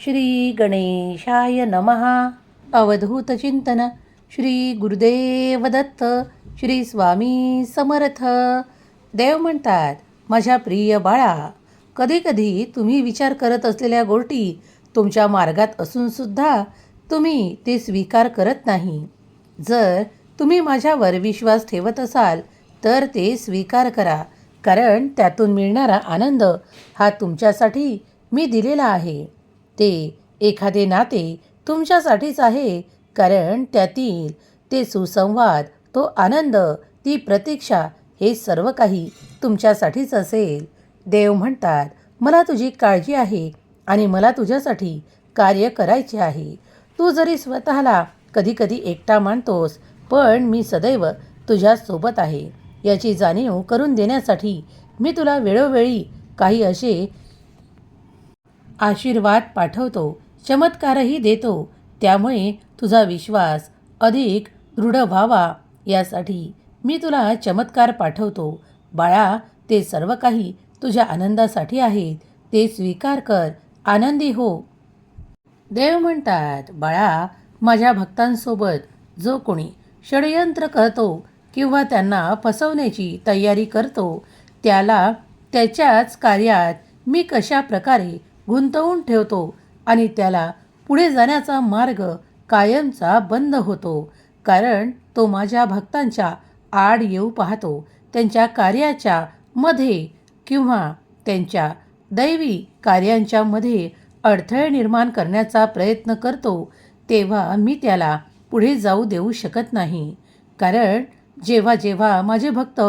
श्री गणेशाय नमः. अवधूत चिंतन श्री गुरुदेव दत्त श्री स्वामी समर्थ. देव म्हणतात माझ्या प्रिय बाळा कधीकधी तुम्ही विचार करत असलेल्या गोष्टी तुमच्या मार्गात असूनसुद्धा तुम्ही ते स्वीकार करत नाही. जर तुम्ही माझ्यावर विश्वास ठेवत असाल तर ते स्वीकार करा कारण त्यातून मिळणारा आनंद हा तुमच्यासाठी मी दिलेला आहे. ते एखादे नाते तुमच्यासाठीच आहे कारण त्यातील ते सुसंवाद तो आनंद ती प्रतीक्षा हे सर्व काही तुमच्यासाठीच असेल. देव म्हणतात मला तुझी काळजी आहे आणि मला तुझ्यासाठी कार्य करायचे आहे. तू जरी स्वतःला कधीकधी एकटा मानतोस पण मी सदैव तुझ्यासोबत आहे. याची जाणीव करून देण्यासाठी मी तुला वेळोवेळी काही असे आशीर्वाद पाठवतो चमत्कारही देतो त्यामुळे तुझा विश्वास अधिक दृढ व्हावा. यासाठी मी तुला चमत्कार पाठवतो. बाळा ते सर्व काही तुझ्या आनंदासाठी आहेत. ते स्वीकार कर. आनंदी हो. देव म्हणतात बाळा माझ्या भक्तांसोबत जो कोणी षडयंत्र करतो किंवा त्यांना फसवण्याची तयारी करतो त्याला त्याच्याच कार्यात मी कशा प्रकारे गुंतवून ठेवतो आणि त्याला पुढे जाण्याचा मार्ग कायमचा बंद होतो. कारण तो माझ्या भक्तांच्या आड येऊ पाहतो त्यांच्या कार्याच्या मध्ये किंवा त्यांच्या दैवी कार्यांच्या मध्ये अडथळे निर्माण करण्याचा प्रयत्न करतो तेव्हा मी त्याला पुढे जाऊ देऊ शकत नाही. कारण जेव्हा जेव्हा माझे भक्त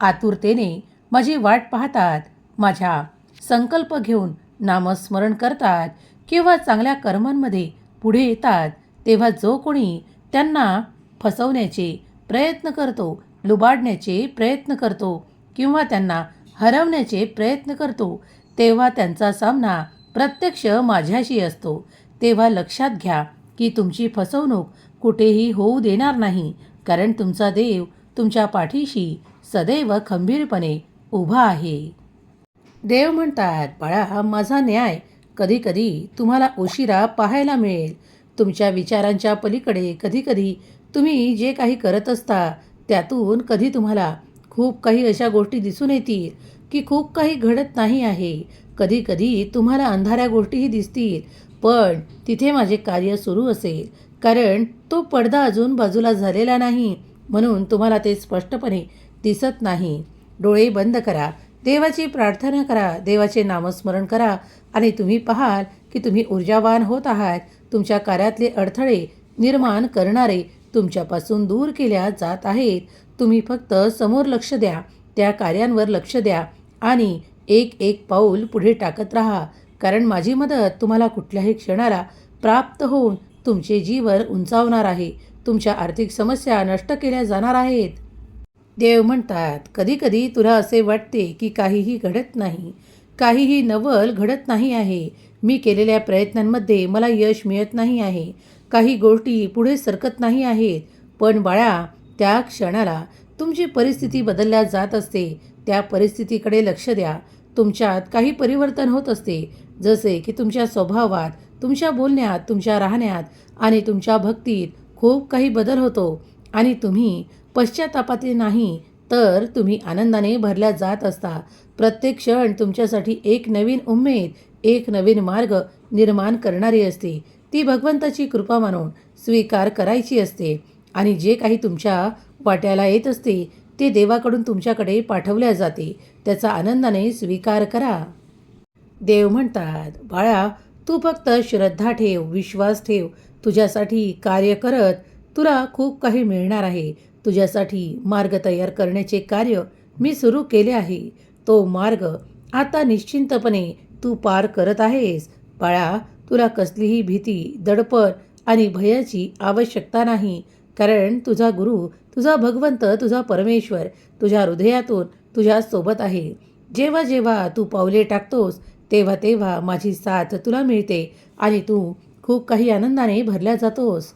आतुरतेने माझी वाट पाहतात माझ्या संकल्प घेऊन नामस्मरण करतात किंवा चांगल्या कर्मांमध्ये पुढे येतात तेव्हा जो कोणी त्यांना फसवण्याचे प्रयत्न करतो लुबाडण्याचे प्रयत्न करतो किंवा त्यांना हरवण्याचे प्रयत्न करतो तेव्हा त्यांचा सामना प्रत्यक्ष माझ्याशी असतो. तेव्हा लक्षात घ्या की तुमची फसवणूक कुठेही होऊ देणार नाही कारण तुमचा देव तुमच्या पाठीशी सदैव खंबीरपणे उभा आहे. देव म्हणतात बाळा माझा न्याय कधीकधी तुम्हाला उशिरा पाहायला मिळेल. तुमच्या विचारांच्या पलीकडे कधीकधी तुम्ही जे काही करत असता त्यातून कधी तुम्हाला खूप काही अशा गोष्टी दिसून येतील की खूप काही घडत नाही आहे. कधी कधी तुम्हाला अंधाऱ्या गोष्टीही दिसतील पण तिथे माझे कार्य सुरू असेल कारण तो पडदा अजून बाजूला झालेला नाही म्हणून तुम्हाला ते स्पष्टपणे दिसत नाही. डोळे बंद करा. देवाची प्रार्थना करा देवाचे नामस्मरण करा आणि तुम्ही पाहाल की तुम्ही ऊर्जावान होत आहात. तुमच्या कार्यातले अडथळे निर्माण करणारे तुमच्यापासून दूर केल्या जात आहेत. तुम्ही फक्त समोर लक्ष द्या त्या कार्यांवर लक्ष द्या आणि एक एक पाऊल पुढे टाकत राहा. कारण माझी मदत तुम्हाला कुठल्याही क्षणाला प्राप्त होऊन तुमचे जीवन उंचावणार आहे. तुमच्या आर्थिक समस्या नष्ट केल्या जाणार आहेत. देव म्हणतात कधीकधी तुला असे वाटते की काहीही घडत नाही काहीही नवल घडत नाही आहे. मी केलेल्या प्रयत्नांमध्ये मला यश मिळत नाही आहे. काही गोष्टी पुढे सरकत नाही आहेत. पण बाळा त्या क्षणाला तुमची परिस्थिती बदलल्या जात असते. त्या परिस्थितीकडे लक्ष द्या. तुमच्यात काही परिवर्तन होत असते. जसे की तुमच्या स्वभावात तुमच्या बोलण्यात तुमच्या राहण्यात आणि तुमच्या भक्तीत खूप काही बदल होतो. आणि तुम्ही पश्चातापाती नाही तर तुम्ही आनंदाने भरल्या जात असता. प्रत्येक क्षण तुमच्यासाठी एक नवीन उमेद एक नवीन मार्ग निर्माण करणारी असते. ती भगवंताची कृपा मानून स्वीकार करायची असते आणि जे काही तुमच्या वाट्याला येत असते ते देवाकडून तुमच्याकडे पाठवल्या जाते. त्याचा आनंदाने स्वीकार करा. देव म्हणतात बाळा तू फक्त श्रद्धा ठेव विश्वास ठेव. तुझ्यासाठी कार्य करत तुला खूप काही मिळणार आहे. तुझ्यासाठी मार्ग तयार करण्याचे कार्य मी सुरू केले आहे. तो मार्ग आता निश्चिंतपणे तू पार करत आहेस. बाळा तुला कसलीही भीती दडपण आणि भयाची आवश्यकता नाही. कारण तुझा गुरु तुझा भगवंत तुझा परमेश्वर तुझ्या हृदयातून तुझ्या सोबत आहे. जेव्हा जेव्हा तू पावले टाकतोस तेव्हा तेव्हा माझी साथ तुला मिळते आणि तू खूप काही आनंदाने भरल्या जातोस.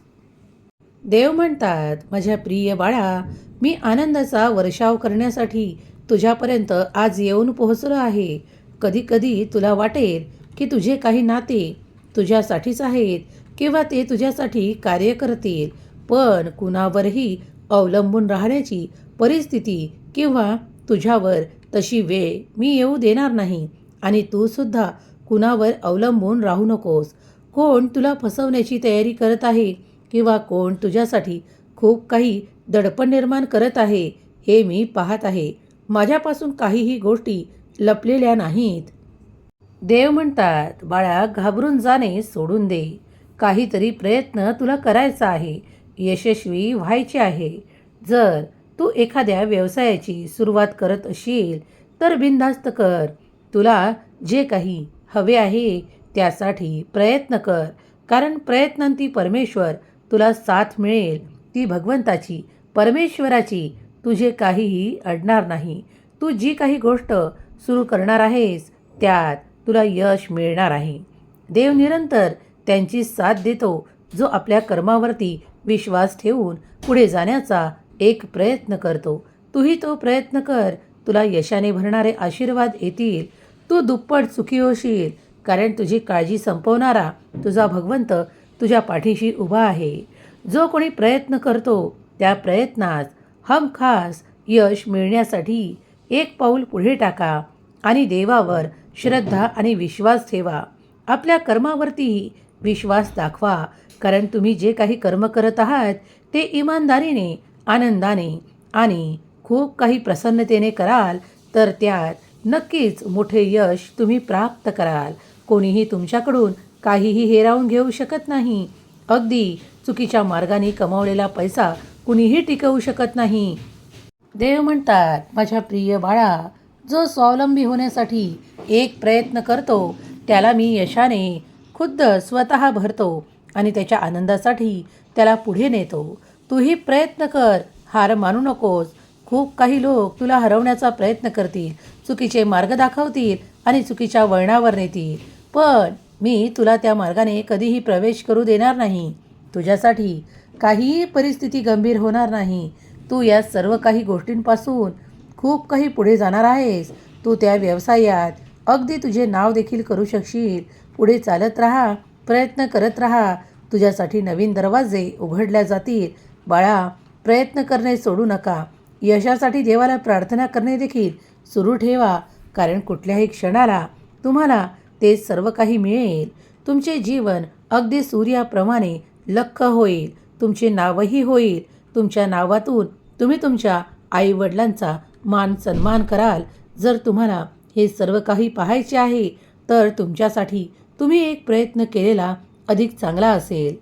देव म्हणतात माझ्या प्रिय बाळा मी आनंदाचा वर्षाव करण्यासाठी तुझ्यापर्यंत आज येऊन पोहोचलो आहे. कधीकधी तुला वाटेल की तुझे काही नाते तुझ्यासाठीच आहेत किंवा ते तुझ्यासाठी कार्य करतील पण कुणावरही अवलंबून राहण्याची परिस्थिती किंवा तुझ्यावर तशी वेळ मी येऊ देणार नाही आणि तू सुद्धा कुणावर अवलंबून राहू नकोस. कोण तुला फसवण्याची तयारी करत आहे? किंवा कोण तुझ्यासाठी खूप काही दडपण निर्माण करत आहे हे मी पाहत आहे. माझ्यापासून काहीही गोष्टी लपलेल्या नाहीत. देव म्हणतात बाळा घाबरून जाणे सोडून दे. काहीतरी प्रयत्न तुला करायचा आहे. यशस्वी व्हायचे आहे. जर तू एखाद्या व्यवसायाची सुरुवात करत असशील तर बिनधास्त कर. तुला जे काही हवे आहे त्यासाठी प्रयत्न कर. कारण प्रयत्नांती परमेश्वर तुला साथ मिळेल. ती भगवंताची परमेश्वराची. तुझे काहीही अडणार नाही. तू जी काही गोष्ट सुरू करणार आहेस त्यात तुला यश मिळणार आहे. देव निरंतर त्यांची साथ देतो जो आपल्या कर्मावरती विश्वास ठेवून पुढे जाण्याचा एक प्रयत्न करतो. तूही तो प्रयत्न कर. तुला यशाने भरणारे आशीर्वाद येतील. तू दुप्पट सुखी होशील कारण तुझी काळजी संपवणारा तुझा भगवंत तुझ्या पाठीशी उभा आहे. जो कोणी प्रयत्न करतो त्या प्रयत्नात हमखास यश मिळण्यासाठी एक पाऊल पुढे टाका आणि देवावर श्रद्धा आणि विश्वास ठेवा. आपल्या कर्मावरतीही विश्वास दाखवा कारण तुम्ही जे काही कर्म करत आहात ते इमानदारीने आनंदाने आणि खूप काही प्रसन्नतेने कराल तर त्यात नक्कीच मोठे यश तुम्ही प्राप्त कराल. कोणीही तुमच्याकडून काहीही हेरावून घेऊ शकत नाही. अगदी चुकीच्या मार्गाने कमावलेला पैसा कुणीही टिकवू शकत नाही. देव म्हणतात माझ्या प्रिय बाळा जो स्वावलंबी होण्यासाठी एक प्रयत्न करतो त्याला मी यशाने खुद्द स्वतः भरतो आणि त्याच्या आनंदासाठी त्याला पुढे नेतो. तूही प्रयत्न कर हार मानू नकोस. खूप काही लोक तुला हरवण्याचा प्रयत्न करतील चुकीचे मार्ग दाखवतील आणि चुकीच्या वळणावर नेतील. पण मी तुला त्या मार्गाने कधीही प्रवेश करू देणार नाही. तुझ्यासाठी काहीही परिस्थिती गंभीर होणार नाही. तू या सर्व काही गोष्टींपासून खूप काही पुढे जाणार आहेस. तू त्या व्यवसायात अगदी तुझे नाव देखील करू शकशील. पुढे चालत राहा प्रयत्न करत राहा. तुझ्यासाठी नवीन दरवाजे उघडल्या जातील. बाळा प्रयत्न करणे सोडू नका. यशासाठी देवाला प्रार्थना करणे देखील सुरू ठेवा. कारण कुठल्याही क्षणाला तुम्हाला ते सर्व काही मिळेल. तुमचे जीवन अगदी सूर्याप्रमाणे लख होईल. तुमचे नावही होईल. तुमच्या नावातून तुम्ही तुमच्या आईवडिलांचा मान सन्मान कराल. जर तुम्हाला हे सर्व काही पाहायचे आहे तर तुमच्यासाठी तुम्ही एक प्रयत्न केलेला अधिक चांगला असेल.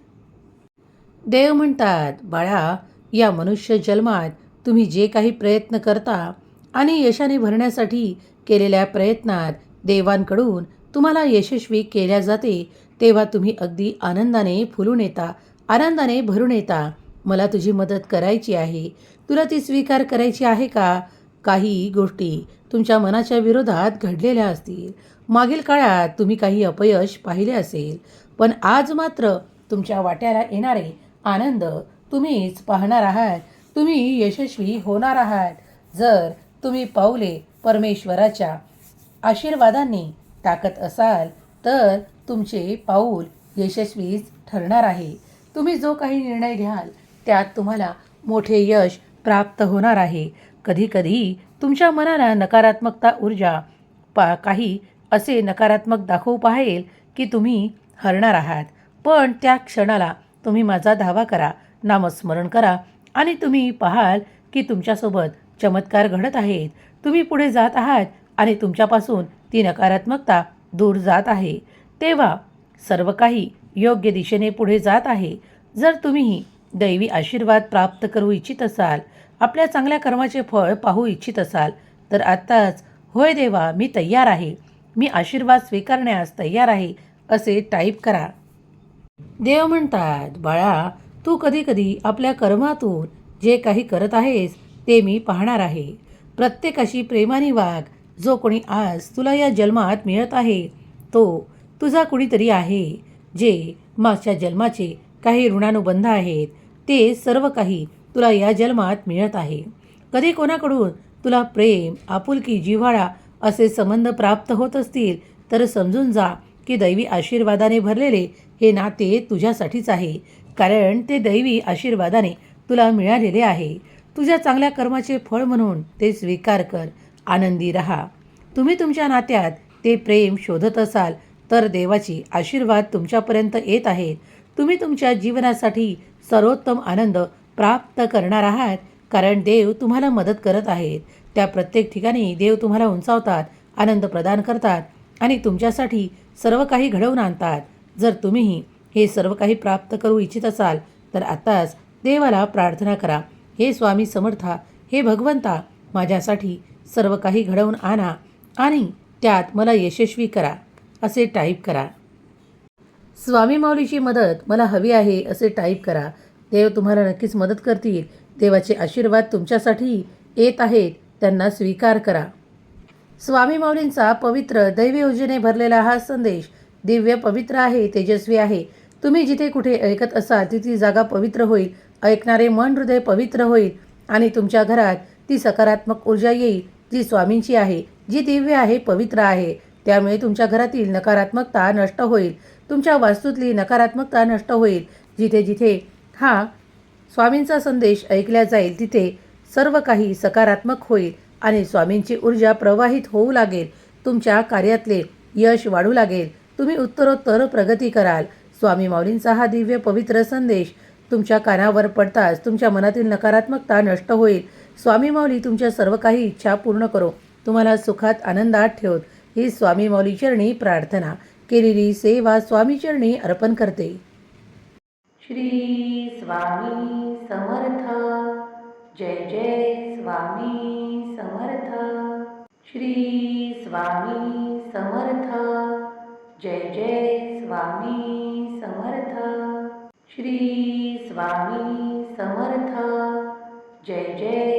देव म्हणतात बाळा या मनुष्य जन्मात तुम्ही जे काही प्रयत्न करता आणि यशाने भरण्यासाठी केलेल्या प्रयत्नात देवांकडून तुम्हाला यशस्वी केल्या जाते तेव्हा तुम्ही अगदी आनंदाने फुलून येता आनंदाने भरून येता. मला तुझी मदत करायची आहे. तुला ती स्वीकार करायची आहे का? काही गोष्टी तुमच्या मनाच्या विरोधात घडलेल्या असतील. मागील काळात तुम्ही काही अपयश पाहिले असेल पण आज मात्र तुमच्या वाट्याला येणारे आनंद तुम्हीच पाहणार आहात. तुम्ही यशस्वी होणार आहात. जर तुम्ही पावले परमेश्वराच्या आशीर्वादांनी टाकत असाल तर तुमचे पाऊल यशस्वीच ठरणार आहे. तुम्ही जो काही निर्णय घ्याल त्यात तुम्हाला मोठे यश प्राप्त होणार आहे. कधीकधी तुमच्या मनाला नकारात्मकता ऊर्जा पा काही असे नकारात्मक दाखवू पाहेल की तुम्ही हरणार आहात. पण त्या क्षणाला तुम्ही माझा धावा करा नामस्मरण करा आणि तुम्ही पाहाल की तुमच्यासोबत चमत्कार घडत आहेत. तुम्ही पुढे जात आहात आणि तुमच्यापासून ती नकारात्मकता दूर जात आहे. तेव्हा सर्व काही योग्य दिशेने पुढे जात आहे. जर तुम्हीही दैवी आशीर्वाद प्राप्त करू इच्छित असाल आपल्या चांगल्या कर्माचे फळ पाहू इच्छित असाल तर आत्ताच होय देवा मी तयार आहे. मी आशीर्वाद स्वीकारण्यास तयार आहे असे टाईप करा. देव म्हणतात बाळा तू कधीकधी आपल्या कर्मातून जे काही करत आहेस ते मी पाहणार आहे. प्रत्येकाशी प्रेमाने वाघ जो कोणी आज तुला या जन्मात मिळत आहे तो तुझा कुणीतरी आहे जे मागच्या जन्माचे काही ऋणानुबंध आहेत ते सर्व काही तुला या जन्मात मिळत आहे. कधी कोणाकडून तुला प्रेम आपुलकी जिव्हाळा असे संबंध प्राप्त होत असतील तर समजून जा की दैवी आशीर्वादाने भरलेले हे नाते तुझ्यासाठीच आहे कारण ते दैवी आशीर्वादाने तुला मिळालेले आहे. तुझ्या चांगल्या कर्माचे फळ म्हणून ते स्वीकार कर आनंदी रहा. तुम्ही तुमच्या नात्यात ते प्रेम शोधत असाल तर देवाची आशीर्वाद तुमच्यापर्यंत येत आहेत तुम्ही तुमच्या जीवनासाठी सर्वोत्तम आनंद प्राप्त करणार आहात कारण देव तुम्हाला मदत करत आहेत. त्या प्रत्येक ठिकाणी देव तुम्हाला उंचावतात आनंद प्रदान करतात आणि तुमच्यासाठी सर्व काही घडवून आणतात. जर तुम्हीही हे सर्व काही प्राप्त करू इच्छित असाल तर आत्ताच देवाला प्रार्थना करा. हे स्वामी समर्था हे भगवंता माझ्यासाठी सर्व काही घडवून आणा आणि त्यात मला यशस्वी करा असे टाईप करा. स्वामी माऊलीची मदत मला हवी आहे असे टाईप करा. देव तुम्हाला नक्कीच मदत करतील. देवाचे आशीर्वाद तुमच्यासाठी येत आहेत त्यांना स्वीकार करा. स्वामी माऊलींचा पवित्र दैवयोजने भरलेला हा संदेश दिव्य पवित्र आहे तेजस्वी आहे. तुम्ही जिथे कुठे ऐकत असाल तिथे जागा पवित्र होईल. ऐकणारे मन हृदय पवित्र होईल आणि तुमच्या घरात ती सकारात्मक ऊर्जा येईल. जी स्वामींची आहे. जी दिव्य आहे पवित्र आहे. त्यामुळे तुमच्या घरातील नकारात्मकता नष्ट होईल. तुमच्या वास्तूतली नकारात्मकता नष्ट होईल. जिथे जिथे हा स्वामींचा संदेश ऐकला जाईल तिथे सर्व काही सकारात्मक होईल आणि स्वामींची ऊर्जा प्रवाहित होऊ लागेल. तुमच्या कार्यातले यश वाढू लागेल. तुम्ही उत्तरोत्तर प्रगती कराल. स्वामी माऊलींचा हा दिव्य पवित्र संदेश तुमच्या कानावर पडताच तुमच्या मनातील नकारात्मकता नष्ट होईल. स्वामी माऊली तुमच्या सर्व काही इच्छा पूर्ण करो. तुम्हाला सुखात आनंदात ठेवत ही स्वामी माऊली चरणी प्रार्थना केलेली सेवा स्वामी चरणी अर्पण करते. श्री स्वामी समर्थ. जय जय स्वामी समर्थ. श्री स्वामी समर्थ. जय जय स्वामी समर्थ. श्री स्वामी समर्थ. जय जय